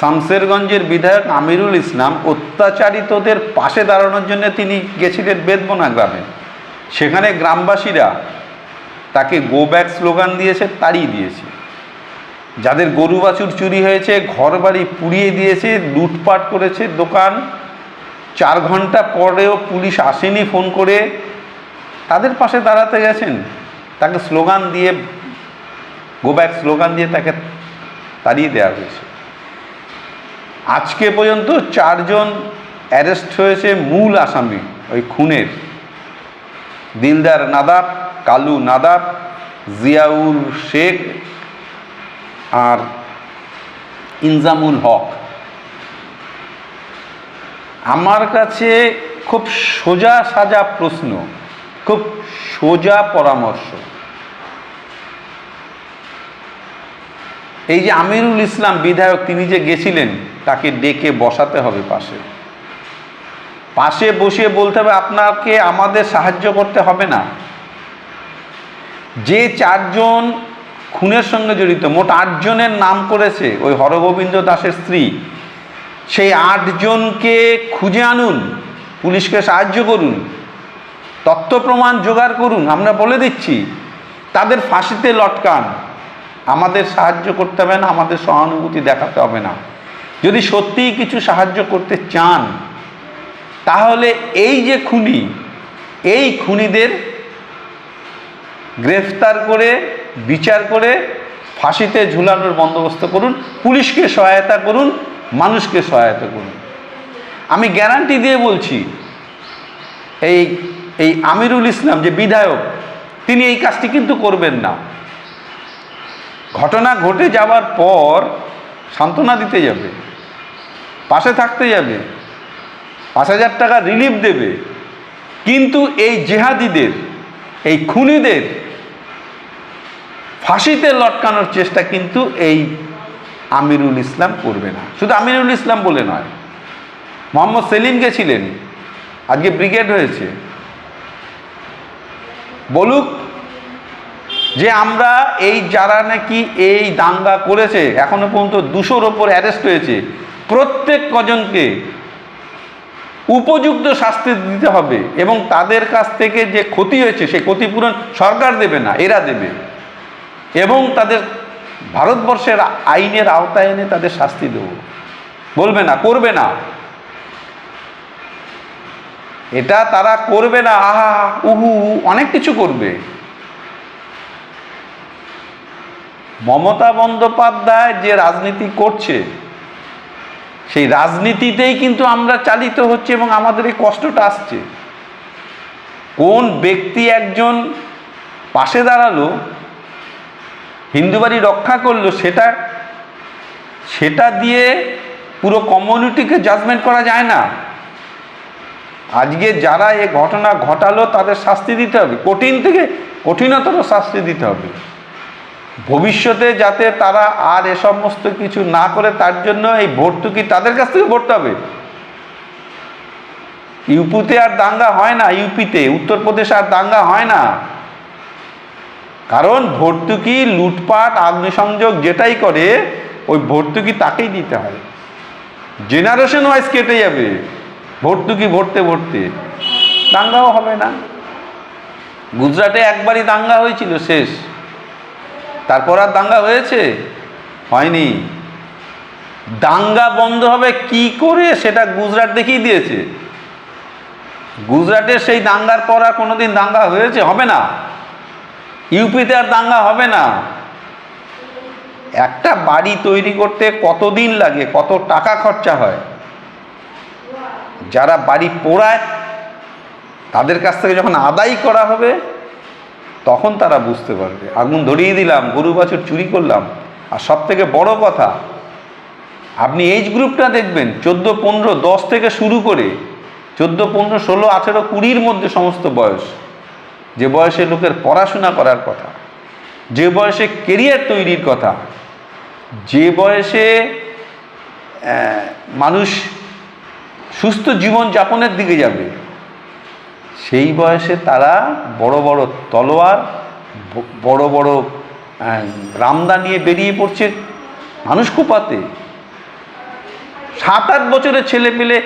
শামসেরগঞ্জের বিধায়ক আমিরুল ইসলাম অত্যাচারিতদের পাশে দাঁড়ানোর জন্য তিনি গেছিলেন বেদবনা গ্রামে। সেখানে গ্রামবাসীরা তাকে গো ব্যাক স্লোগান দিয়েছে, তাড়িয়ে দিয়েছে। যাদের গরু বাছুর চুরি হয়েছে ঘর বাড়ি পুড়িয়ে দিয়েছে, লুটপাট করেছে, দোকান। চার ঘণ্টা পরেও পুলিশ আসেনি ফোন করে। তাদের পাশে দাঁড়াতে গেছেন। তাকে স্লোগান দিয়ে গো ব্যাক স্লোগান দিয়ে তাকে তাড়িয়ে দেওয়া হয়েছে। আজকে পর্যন্ত চারজন অ্যারেস্ট হয়েছে মূল আসামি, ওই খুনের। দিলদার নাদাব, কালু নাদাব জিয়াউল শেখ আর ইনজামুল হক। আমার কাছে খুব সোজা সাজা প্রশ্ন, খুব সোজা পরামর্শ। এই যে আমিরুল ইসলাম বিধায়ক, তিনি যে গেছিলেন, তাকে ডেকে বসাতে হবে পাশে। পাশে বসিয়ে বলতে হবে, আপনাকে আমাদের সাহায্য করতে হবে না। যে চারজন খুনের সঙ্গে জড়িত, মোট আটজনের নাম করেছে ওই হরগোবিন্দ দাসের স্ত্রী। সেই আটজনকে খুঁজে আনুন, পুলিশকে সাহায্য করুন, তথ্য প্রমাণ জোগাড় করুন, আমরা বলে দিচ্ছি, তাদের ফাঁসিতে লটকান। আমাদের সাহায্য করতে হবে না, আমাদের সহানুভূতি দেখাতে হবে না। যদি সত্যিই কিছু সাহায্য করতে চান, তাহলে এই যে খুনি, এই খুনিদের গ্রেফতার করে, বিচার করে ফাঁসিতে ঝুলানোর বন্দোবস্ত করুন, পুলিশকে সহায়তা করুন, মানুষকে সহায়তা করুন। আমি গ্যারান্টি দিয়ে বলছি, এই এই আমিরুল ইসলাম যে বিধায়ক, তিনি এই কাজটি কিন্তু করবেন না। ঘটনা ঘটে যাওয়ার পর সান্ত্বনা দিতে যাবে, পাশে থাকতে যাবে, পাঁচ হাজার টাকা রিলিফ দেবে। কিন্তু এই জেহাদিদের, এই খুনিদের ফাঁসিতে লটকানোর চেষ্টা কিন্তু এই আমিরুল ইসলাম করবে না। শুধু আমিরুল ইসলাম বলে নয়, মোহাম্মদ সেলিম গেছিলেন, আজকে ব্রিগেড হয়েছে। বলুক যে আমরা এই যারা নাকি এই দাঙ্গা করেছে, এখনও পর্যন্ত দুশোর ওপর অ্যারেস্ট হয়েছে, প্রত্যেক কজনকে উপযুক্ত শাস্তি দিতে হবে এবং তাদের কাছ থেকে যে ক্ষতি হয়েছে, সেই ক্ষতিপূরণ সরকার দেবে না, এরা দেবে। এবং তাদের ভারতবর্ষের আইনের আওতায় এনে তাদের শাস্তি দেব। বলবে না, করবে না। এটা তারা করবে না, আহা, উহু, অনেক কিছু করবে। মমতা বন্দ্যোপাধ্যায় যে রাজনীতি করছে, সেই রাজনীতিতেই কিন্তু আমরা চালিত হচ্ছে এবং আমাদের এই কষ্টটা আসছে। কোন ব্যক্তি একজন পাশে দাঁড়াল, হিন্দু বাড়ি রক্ষা করল, সেটা সেটা দিয়ে পুরো কমিউনিটিকে জাজমেন্ট করা যায় না। আজকে যারা এ ঘটনা ঘটালো, তাদের শাস্তি দিতে হবে। কঠিন থেকে কঠিনতর শাস্তি দিতে হবে। ভবিষ্যতে যাতে তারা আর এ সমস্ত কিছু না করে, তার জন্য এই ভর্তুকি তাদের কাছ থেকে ভরতে হবে? ইউপিতে আর দাঙ্গা হয় না, ইউপিতে, উত্তরপ্রদেশে আর দাঙ্গা হয় না। কারণ ভর্তুকি লুটপাট অগ্নিসংযোগ যেটাই করে, ওই ভর্তুকি তাকেই দিতে হয়। জেনারেশন ওয়াইজ কেটে যাবে ভর্তুকি ভরতে ভরতে। দাঙ্গাও হবে না। গুজরাটে একবারই দাঙ্গা হয়েছিল, শেষ। তারপর আর দাঙ্গা হয়েছে? হয়নি। দাঙ্গা বন্ধ হবে কি করে সেটা গুজরাট দেখিয়ে দিয়েছে। গুজরাটের সেই দাঙ্গার পর আর কোনোদিন দাঙ্গা হয়েছে? হবে না। ইউপিতে আর দাঙ্গা হবে না। একটা বাড়ি তৈরি করতে কতদিন লাগে? কত টাকা খরচা হয়? যারা বাড়ি পোড়ায়, তাদের কাছ থেকে যখন আদায় করা হবে তখন তারা বুঝতে পারবে। আগুন ধরিয়ে দিলাম গরু বাছুর চুরি করলাম। আর সব থেকে বড় কথা, আপনি এইজ গ্রুপটা দেখবেন, চোদ্দ, পনেরো, দশ থেকে শুরু করে, চোদ্দ, পনেরো, ষোলো, আঠেরো, কুড়ির মধ্যে সমস্ত বয়স। যে বয়সে লোকের পড়াশোনা করার কথা, যে বয়সে কেরিয়ার তৈরির কথা, যে বয়সে মানুষ সুস্থ জীবন যাপনের দিকে যাবে সেই বয়সে তারা বড় বড় তলোয়ার, বড় বড় রামদা নিয়ে বেরিয়ে পড়ছে মানুষ কুপাতে। সাত আট বছরের ছেলে পেলে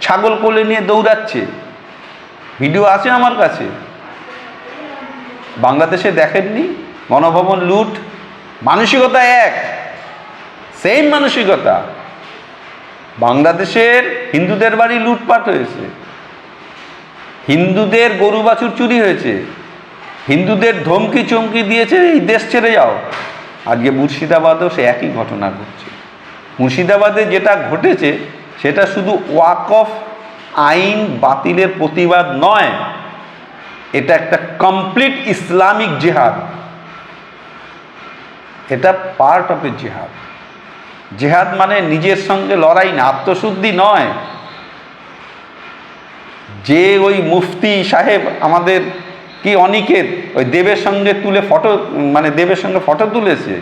ছাগল কোলে নিয়ে দৌড়াচ্ছে। ভিডিও আছে আমার কাছে। বাংলাদেশে দেখেননি? গণভবন লুট, মানসিকতা এক সেম মানসিকতা। বাংলাদেশের হিন্দুদের বাড়ি লুটপাট হয়েছে। হিন্দুদের গরু বাছুর চুরি হয়েছে। হিন্দুদের ধমকি চমকি দিয়েছে, এই দেশ ছেড়ে যাও। আজকে মুর্শিদাবাদেও সে একই ঘটনা ঘটছে। মুর্শিদাবাদে যেটা ঘটেছে, সেটা শুধু ওয়াক অফ আইন বাতিলের প্রতিবাদ নয়, এটা একটা কমপ্লিট ইসলামিক জেহাদ। এটা পার্ট অফ এ জেহাদ। জেহাদ মানে নিজের সঙ্গে লড়াই না, আত্মশুদ্ধি নয়। যে ওই মুফতি সাহেব আমাদের কি অনিকেত, ওই দেবের সঙ্গে তুলে ফটো মানে দেবের সঙ্গে ফটো তুলেছে?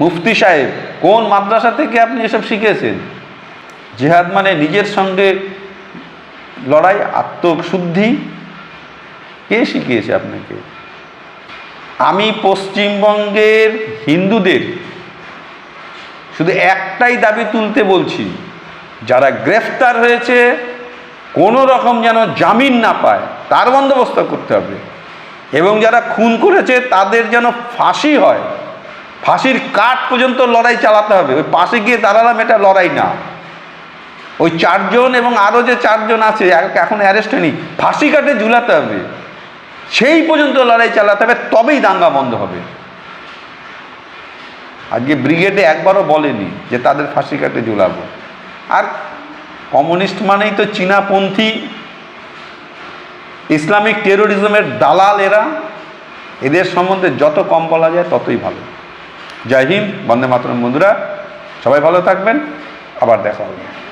মুফতি সাহেব, কোন মাদ্রাসা থেকে আপনি এসব শিখেছেন? জেহাদ মানে নিজের সঙ্গে লড়াই, আত্মশুদ্ধি? কে শিখিয়েছে আপনাকে? আমি পশ্চিমবঙ্গের হিন্দুদের শুধু একটাই দাবি তুলতে বলছি, যারা গ্রেফতার হয়েছে কোনো রকম যেন জামিন না পায়, তার বন্দোবস্ত করতে হবে। এবং যারা খুন করেছে, তাদের যেন ফাঁসি হয়। ফাঁসির কাঠ পর্যন্ত লড়াই চালাতে হবে। ওই পাশে গিয়ে দাঁড়ালাম, এটা লড়াই না। ওই চারজন এবং আরও যে চারজন আছে এখন অ্যারেস্ট হয়নি, ফাঁসি কাটে ঝুলাতে হবে। সেই পর্যন্ত লড়াই চালাতে হবে, তবেই দাঙ্গা বন্ধ হবে। আজকে ব্রিগেডে একবারও বলেনি যে তাদের ফাঁসি কাটে ঝুলাবো। আর কমিউনিস্ট মানেই তো চীনাপন্থী। ইসলামিক টেরোরিজমের দালাল এরা। এদের সম্বন্ধে যত কম বলা যায় ততই ভালো। জয় হিন্দ, বন্দে মাতরম বন্ধুরা, সবাই ভালো থাকবেন। আবার দেখা হবে।